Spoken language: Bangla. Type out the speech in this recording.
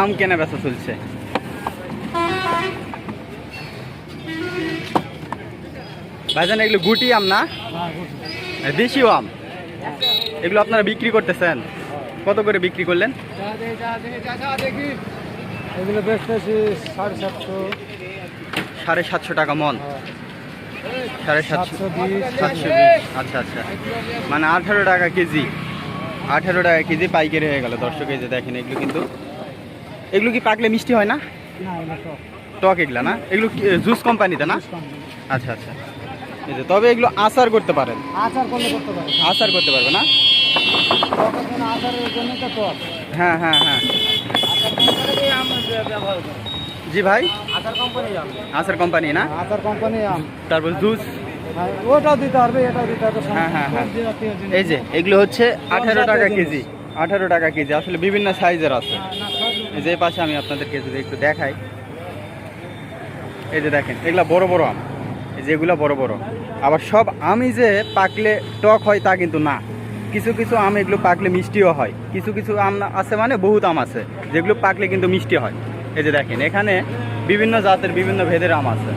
আম কেনা বেচা চলছে। ভাইজান এগুলো গুটি আম না? দেশীয় আম। এগুলো আপনারা বিক্রি করতেছেন? কত করে বিক্রি করলেন? এগুলো বেচতেছি সাড়ে সাতশো। সাড়ে সাতশো টাকা মন। সাড়ে সাতশো। সাতশো আচ্ছা আচ্ছা। মানে আঠারো টাকা কেজি। আঠারো টাকা কেজি পাইকারি হয়ে গেল দর্শক এই যে দেখেন এগুলো কিন্তু এগুলো কি পাকলে মিষ্টি হয় না? টক। এগুলো না? এগুলো জুস কোম্পানিতে না? আচ্ছা আচ্ছা। তবে এগুলো আচার করতে পারেন। আচার করলে করতে আচার করতে পারবে না? হ্যাঁ হ্যাঁ হ্যাঁ। জি ভাই? আচার কোম্পানি আচার কোম্পানি না? আচার কোম্পানি আম। তারপর জুস? ওটাও দিতে পারবে এটাও দিতে পারবে। হ্যাঁ, হ্যাঁ, হ্যাঁ। এই যে এগুলো হচ্ছে আঠারো টাকা কেজি। আঠারো টাকা কেজি আসলে বিভিন্ন সাইজের আছে। যে পাশে আমি আপনাদেরকে যদি একটু দেখাই, এই যে দেখেন, এগুলা বড় বড় আম। যেগুলো বড় বড়। আবার সব আমি যে পাকলে টক হয় তা কিন্তু না। কিছু কিছু আম এগুলো পাকলে মিষ্টিও হয়। কিছু কিছু আম আছে মানে বহুত আম আছে, যেগুলো পাকলে কিন্তু মিষ্টি হয়। এই যে দেখেন, এখানে বিভিন্ন জাতের বিভিন্ন ভেদের আম আছে।